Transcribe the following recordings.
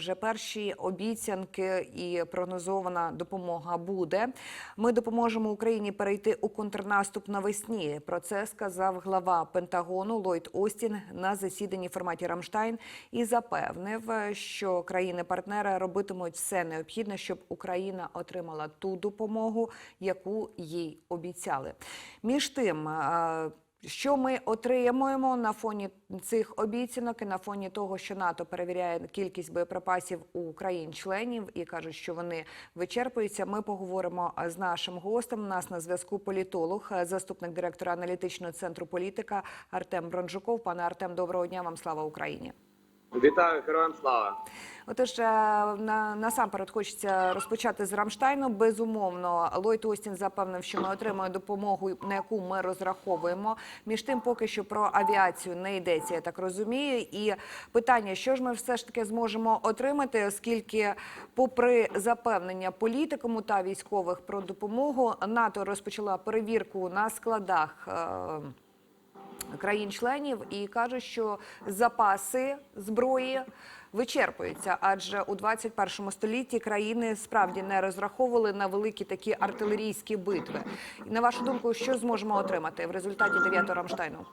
вже перші обіцянки і прогнозована допомога буде. Ми допоможемо Україні перейти у контрнаступ навесні. Про це сказав глава Пентагону Ллойд Остін на засіданні в форматі Рамштайн і запевнив, що країни-партнери робитимуть все необхідне, щоб Україна отримала ту допомогу, яку їй обіцяли. Між тим. Е, що ми отримуємо на фоні цих обіцянок і на фоні того, що НАТО перевіряє кількість боєприпасів у країн-членів і кажуть, що вони вичерпуються. Ми поговоримо з нашим гостем. У нас на зв'язку політолог, заступник директора аналітичного центру політика Артем Бронжуков. Пане Артем, доброго дня вам слава Україні. Вітаю героям слава. Отож, е, на, насамперед хочеться розпочати з Рамштайну. Безумовно, Ллойд Остін запевнив, що ми отримаємо допомогу, на яку ми розраховуємо. Між тим, поки що про авіацію не йдеться, я так розумію. І питання, що ж ми все ж таки зможемо отримати, оскільки, попри запевнення політикуму та військових про допомогу, НАТО розпочала перевірку на складах. е, країн-членів і каже, що запаси зброї вичерпуються, адже у 21 столітті країни справді не розраховували на великі такі артилерійські битви. На вашу думку, що зможемо отримати в результаті 9-го Рамштайну?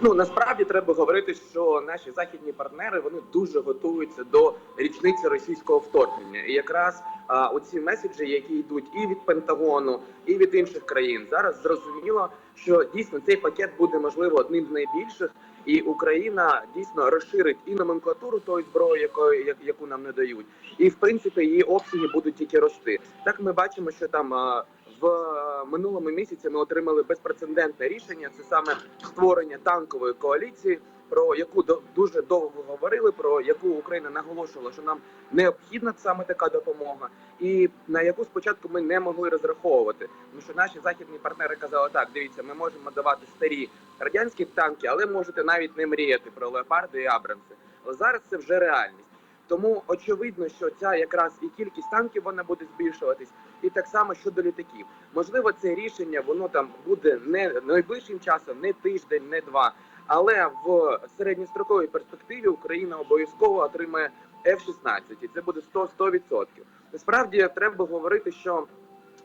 Ну насправді треба говорити, що наші західні партнери вони дуже готуються до річниці російського вторгнення. І якраз а, оці меседжі, які йдуть і від Пентагону, і від інших країн, зараз зрозуміло, що дійсно цей пакет буде можливо одним з найбільших, і Україна дійсно розширить і номенклатуру тої зброї, якої як- яку нам не дають, і в принципі її обсяги будуть тільки рости. Так ми бачимо, що там. а, В е, минулому місяці ми отримали безпрецедентне рішення. Це саме створення танкової коаліції, про яку дуже довго говорили, про яку Україна наголошувала, що нам необхідна саме така допомога, і на яку спочатку ми не могли розраховувати. Тому що наші західні партнери казали, так дивіться, ми можемо давати старі радянські танки, але можете навіть не мріяти про леопарди і абрамси. Але зараз це вже реальність. Тому очевидно, що ця якраз і кількість танків вона буде збільшуватись, і так само щодо літаків. Можливо, це рішення воно там буде не найближчим часом, не тиждень, не два. Але в середньостроковій перспективі Україна обов'язково отримає F-16, і це буде 100 100%. Насправді треба говорити, що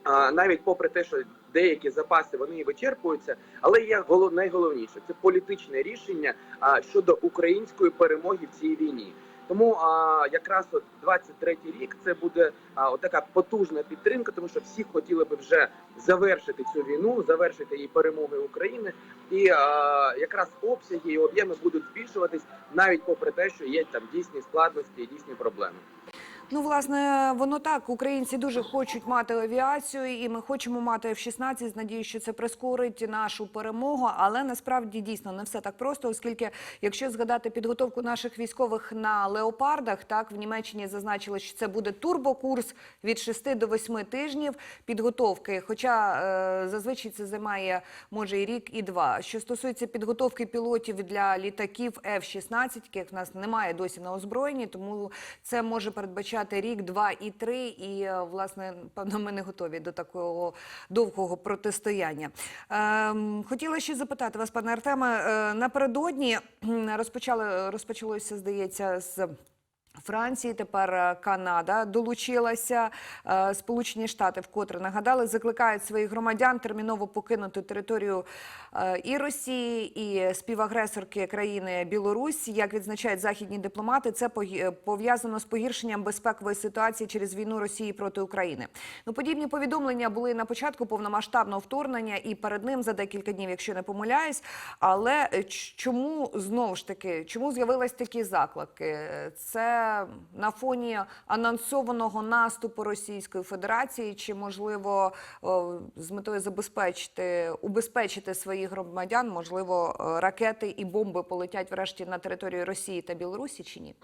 а, навіть попри те, що деякі запаси вони вичерпуються, але є голов- найголовніше це політичне рішення а, щодо української перемоги в цій війні. Тому а, якраз от 23-й рік це буде а, от така потужна підтримка, тому що всі хотіли би вже завершити цю війну, завершити її перемоги України, і а, якраз обсяги і об'єми будуть збільшуватись навіть попри те, що є там дійсні складності і дійсні проблеми. Ну, власне, воно так. Українці дуже хочуть мати авіацію, і ми хочемо мати F-16 з надією, що це прискорить нашу перемогу. Але насправді дійсно не все так просто, оскільки, якщо згадати підготовку наших військових на леопардах, так в Німеччині зазначили, що це буде турбокурс від 6 до 8 тижнів підготовки. Хоча е, зазвичай це займає може і рік, і два. Що стосується підготовки пілотів для літаків F-16, яких в нас немає досі на озброєнні, тому це може передбачати рік, два і три. І е, власне, певно, ми не готові до такого довгого протистояння. Ем, хотіла ще запитати вас, пане Артеме, е, напередодні розпочалося, здається, з. Франції тепер е, Канада долучилася. Е, Сполучені Штати вкотре нагадали, закликають своїх громадян терміново покинути територію е, і Росії, і співагресорки країни Білорусь. Як відзначають західні дипломати, це пов'язано з погіршенням безпекової ситуації через війну Росії проти України. Ну подібні повідомлення були на початку повномасштабного вторгнення і перед ним за декілька днів, якщо не помиляюсь. Але чому знову ж таки чому з'явились такі заклики? Це на фоні анонсованого наступу Російської Федерації, чи можливо з метою забезпечити убезпечити своїх громадян, можливо, е, ракети і бомби полетять врешті на територію Росії та Білорусі, чи ні?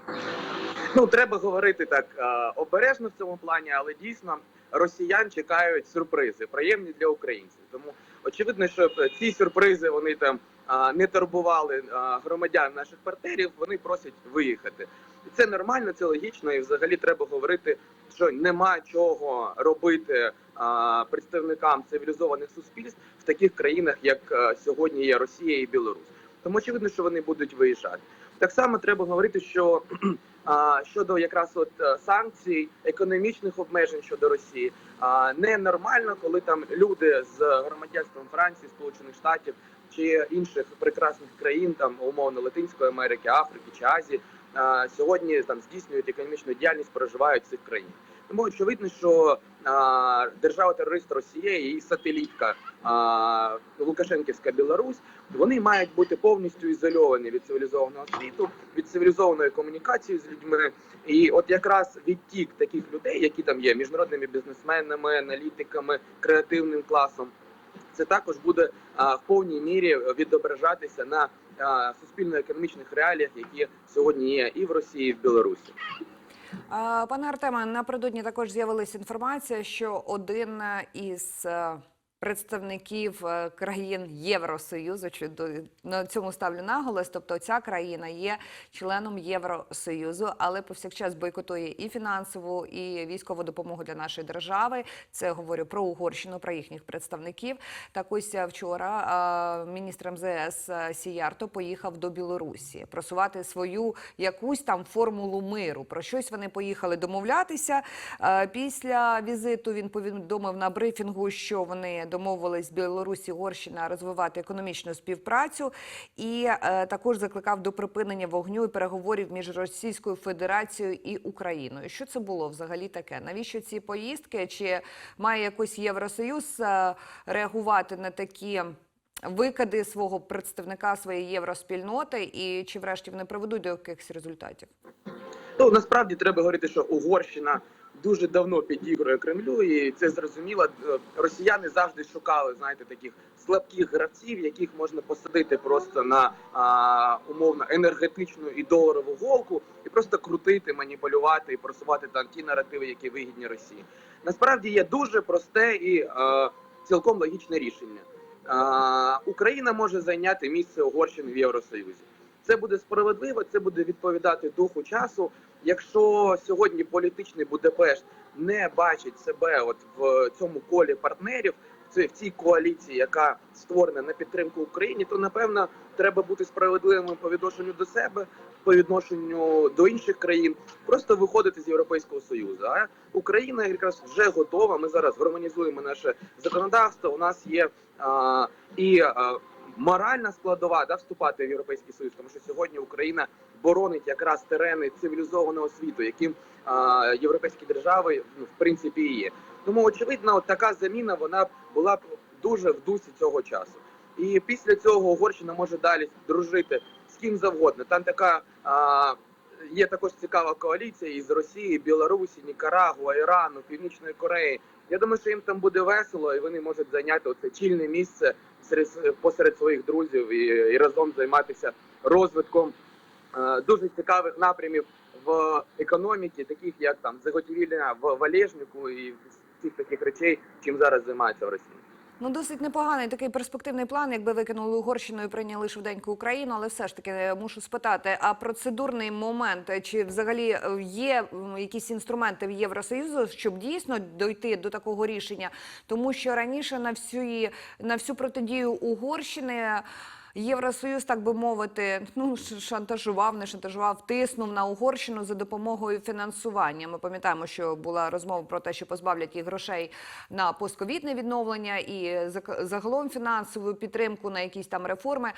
Ну треба говорити так е, обережно в цьому плані, але дійсно росіян чекають сюрпризи, приємні для українців. Тому очевидно, що ці сюрпризи вони там е, не турбували громадян наших партнерів. Вони просять виїхати. І це нормально, це логічно, і взагалі треба говорити, що нема чого робити представникам цивілізованих суспільств в таких країнах, як сьогодні є Росія і Білорусь. Тому очевидно, що вони будуть виїжджати. Так само треба говорити, що щодо якраз от е, санкцій, економічних обмежень щодо Росії. А, ненормально, коли там люди з громадянством Франції, Сполучених Штатів чи інших прекрасних країн, там умовно Латинської Америки, Африки чи Азії, а, сьогодні там здійснюють економічну діяльність, проживають в цих країнах. Тому очевидно, що а, держава-терорист Росія і сателітка а, Лукашенківська Білорусь вони мають бути повністю ізольовані від цивілізованого світу, від цивілізованої комунікації з людьми. І от якраз відтік таких людей, які там є міжнародними бізнесменами, аналітиками, креативним класом, це також буде в повній мірі відображатися на суспільно-економічних реаліях, які сьогодні є і в Росії, і в Білорусі. Пане Артеме, напередодні також з'явилася інформація, що один із е, представників е, країн Євросоюзу, чи на цьому ставлю наголос, тобто ця країна є членом Євросоюзу, але повсякчас бойкотує і фінансову, і військову допомогу для нашої держави. Це говорю про Угорщину, про їхніх представників. Так ось е, вчора е, міністр МЗС Сіярто поїхав до Білорусі просувати свою якусь там формулу миру. Про щось вони поїхали домовлятися. Після візиту він повідомив на брифінгу, що вони домовились з Білорусі Угорщина розвивати економічну співпрацю, і е, також закликав до припинення вогню і переговорів між Російською Федерацією і Україною. Що це було взагалі таке? Навіщо ці поїздки? Чи має якось Євросоюз е, реагувати на такі? Викиди свого представника своєї євроспільноти, і чи врешті вони приведуть до якихось результатів? Ну насправді треба говорити, що Угорщина дуже давно підігрує Кремлю, і це зрозуміло. Е, Росіяни завжди шукали, знаєте, таких слабких гравців, яких можна посадити просто на а, умовно енергетичну і доларову голку, і просто крутити, маніпулювати і просувати там ті наративи, які вигідні Росії. Насправді є дуже просте і е, цілком логічне рішення. Е, Україна може зайняти місце Угорщини в Євросоюзі. Це буде справедливо, це буде відповідати духу часу. Якщо сьогодні політичний Будапешт не бачить себе от в цьому колі партнерів, в цій- коаліції, яка створена на підтримку Україні, то напевно треба бути справедливим по відношенню до себе, по відношенню до інших країн, просто виходити з Європейського союзу. А Україна якраз вже готова. Ми зараз гармонізуємо наше законодавство. У нас є а, і а, моральна складова да, вступати в європейський союз, тому що сьогодні Україна боронить якраз терени цивілізованого світу, яким а, європейські держави ну, в принципі є. Тому очевидно, от така заміна вона була б дуже в дусі цього часу. І після цього Угорщина може далі дружити з ким завгодно. Там така а, є також цікава коаліція із Росії, Білорусі, Нікарагуа, Ірану, Північної Кореї. Я думаю, що їм там буде весело, і вони можуть зайняти оце чільне місце серед посеред своїх друзів і, і разом займатися розвитком дуже цікавих напрямів в економіці, таких як там заготівля в валежнику і всіх таких речей, чим зараз займається в Росії. Ну, досить непоганий такий перспективний план, якби викинули Угорщину і прийняли швиденько Україну, але все ж таки е, мушу спитати: а процедурний момент е, чи взагалі е, є якісь інструменти в Євросоюзу, щоб дійсно дойти до такого рішення? Тому що раніше на всю на всю протидію Угорщини. Євросоюз, так би мовити, ну шантажував, не шантажував, тиснув на Угорщину за допомогою фінансування. Ми пам'ятаємо, що була розмова про те, що позбавлять їх грошей на постковідне відновлення і загалом фінансову підтримку на якісь там реформи.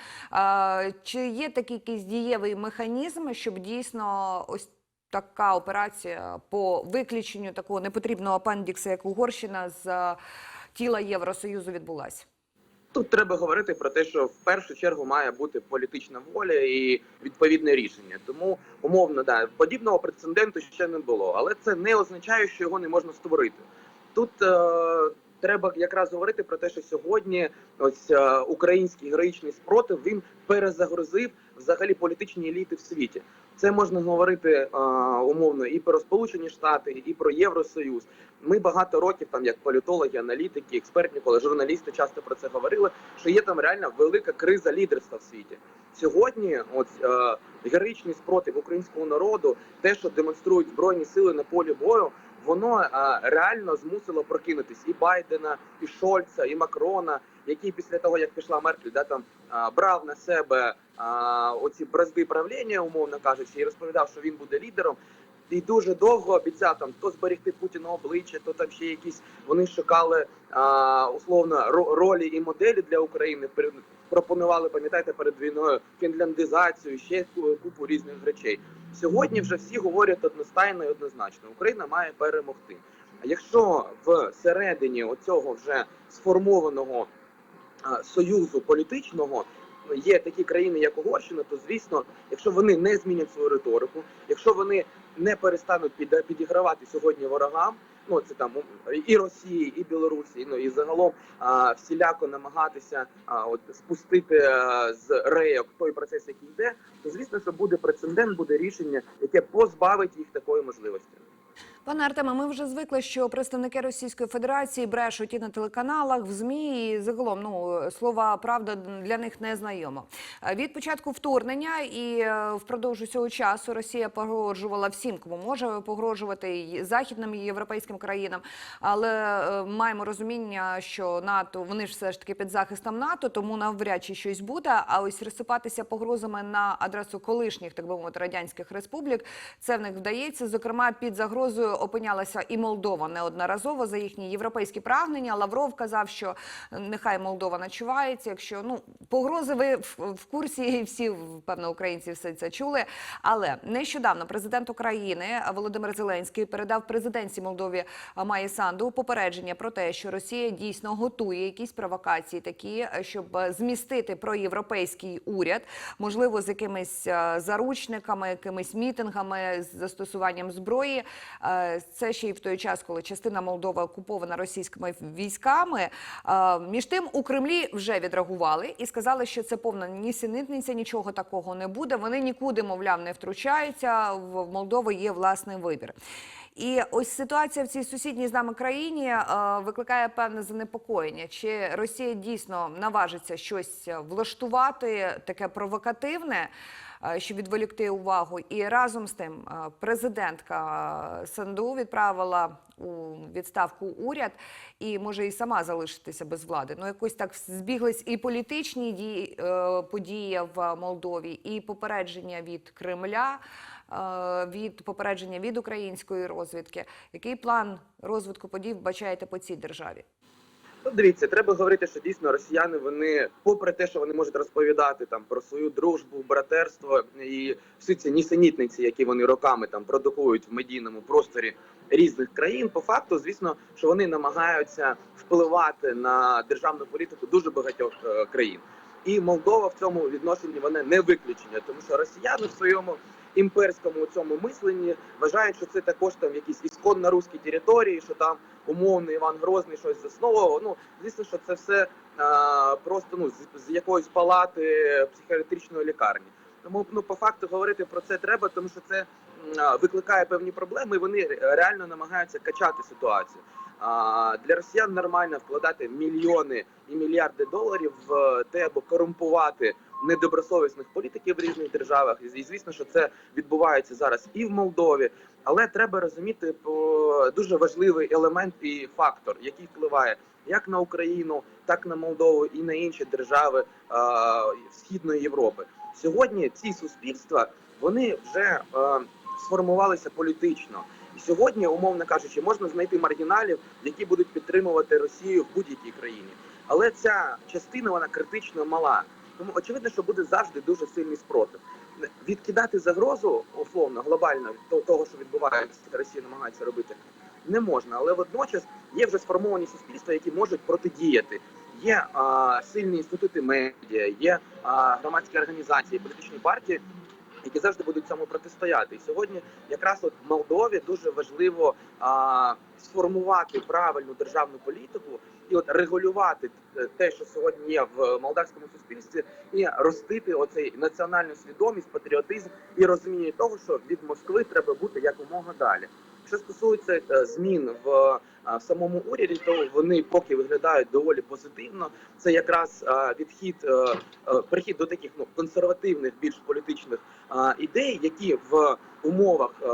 Чи є такий якийсь дієвий механізм, щоб дійсно ось така операція по виключенню такого непотрібного апендікса, як Угорщина, з тіла Євросоюзу відбулася? Тут треба говорити про те, що в першу чергу має бути політична воля і відповідне рішення. Тому умовно да подібного прецеденту ще не було, але це не означає, що його не можна створити. Тут е, треба якраз говорити про те, що сьогодні ось е, український героїчний спротив він перезагрузив взагалі політичні еліти в світі. Це можна говорити е, умовно і про Сполучені Штати, і про Євросоюз. Ми багато років, там як політологи, аналітики, експертні коли журналісти часто про це говорили. Що є там реально велика криза лідерства в світі сьогодні. От е, героїчний спротив українського народу, те, що демонструють збройні сили на полі бою, воно реально змусило прокинутись і Байдена, і Шольца, і Макрона, який після того як пішла Меркель, да там брав на себе оці бразди правління, умовно кажучи, і розповідав, що він буде лідером. І дуже довго обіцяв там то зберегти Путіна обличчя, то там ще якісь вони шукали а, условно ро- ролі і моделі для України. Пропонували, пам'ятаєте, перед війною фінляндизацію, ще купу різних речей. Сьогодні вже всі говорять одностайно і однозначно. Україна має перемогти. А якщо всередині оцього вже сформованого союзу політичного є такі країни, як Угорщина, то звісно, якщо вони не змінять свою риторику, якщо вони не перестануть під, підігравати сьогодні ворогам. Ну це там і Росії, і Білорусі, ну і загалом а, всіляко намагатися а, от спустити а, з рейок той процес, який йде, то звісно, що буде прецедент, буде рішення, яке позбавить їх такої можливості. Пане Артеме, ми вже звикли, що представники Російської Федерації брешуть і на телеканалах, в змі і загалом ну слова правда для них не знайомо. Е, Від початку вторгнення і е, впродовж усього часу Росія погрожувала всім, кому може погрожувати і західним і європейським країнам. Але е, маємо розуміння, що НАТО вони ж все ж таки під захистом НАТО, тому навряд чи щось буде. А ось розсипатися погрозами на адресу колишніх, так би мовити, радянських республік, це в них вдається. Зокрема, під загрозою опинялася і Молдова неодноразово за їхні європейські прагнення. Лавров казав, що нехай Молдова начувається. Якщо ну погрози ви в, курсі, і всі певно українці все це чули. Але нещодавно президент України Володимир Зеленський передав президентці Молдові Майі Санду попередження про те, що Росія дійсно готує якісь провокації, такі, щоб змістити проєвропейський уряд, можливо, з якимись е, заручниками, якимись мітингами з застосуванням зброї. Це ще й в той час, коли частина Молдови окупована російськими військами. Е, Між тим у Кремлі вже відреагували і сказали, що це повна нісенітниця, нічого такого не буде. Вони нікуди, мовляв, не втручаються. В Молдови є власний вибір. І ось ситуація в цій сусідній з нами країні е, викликає певне занепокоєння. Чи Росія дійсно наважиться щось влаштувати таке провокативне, щоб відволікти увагу? І разом з тим е, президентка Санду відправила у відставку уряд і може і сама залишитися без влади. Ну якось так збіглись і політичні дії е, події в Молдові, і попередження від Кремля е, від попередження від української розвідки. Який план розвитку подій вбачаєте по цій державі? Ну, дивіться, треба говорити, що дійсно росіяни вони, попри те, що вони можуть розповідати там про свою дружбу, братерство і всі ці нісенітниці, які вони роками там продукують в медійному просторі різних країн, по факту, звісно, що вони намагаються впливати на державну політику дуже багатьох е, країн. І Молдова в цьому відношенні вона не виключення, тому що росіяни в своєму імперському цьому мисленні вважають, що це також там якісь ісконно руські території, що там умовний Іван Грозний щось засновував. Ну звісно, що це все а, просто ну з, з якоїсь палати психіатричної лікарні. Тому ну по факту говорити про це треба, тому що це а, викликає певні проблеми. і Вони реально намагаються качати ситуацію. А для росіян нормально вкладати мільйони і мільярди доларів в те, аби корумпувати недобросовісних політиків в різних державах. І звісно, що це відбувається зараз і в Молдові. Але треба розуміти дуже важливий елемент і фактор, який впливає як на Україну, так на Молдову і на інші держави Східної Європи. Сьогодні ці суспільства вони вже сформувалися політично. І сьогодні, умовно кажучи, можна знайти маргіналів, які будуть підтримувати Росію в будь-якій країні. Але ця частина вона критично мала. Тому очевидно, що буде завжди дуже сильний спротив. Відкидати загрозу условно глобально того, що відбувається, Росія намагається робити, не можна. Але водночас є вже сформовані суспільства, які можуть протидіяти. Є а, сильні інститути медіа, є а, громадські організації, політичні партії, які завжди будуть цьому протистояти. І сьогодні, якраз от Молдові дуже важливо а, сформувати правильну державну політику і от регулювати те, що сьогодні є в молдавському суспільстві, і ростити оцей національну свідомість, патріотизм і розуміння того, що від Москви треба бути якомога далі. Що стосується е, змін в е, в самому уряді, то вони поки виглядають доволі позитивно. Це якраз відхід е, е, до таких ну консервативних, більш політичних ідей, які в умовах е,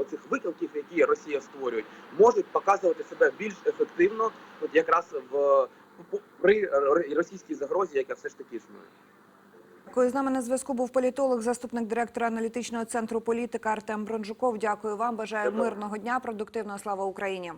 оцих викликів, які Росія створює, можуть показувати себе більш ефективно, от якраз в при російській загрозі, яка все ж таки існує. Дякую. З нами на зв'язку був політолог, заступник директора аналітичного центру політика Артем Бронжуков. Дякую вам. Бажаю Дякую. мирного дня, продуктивного слава Україні.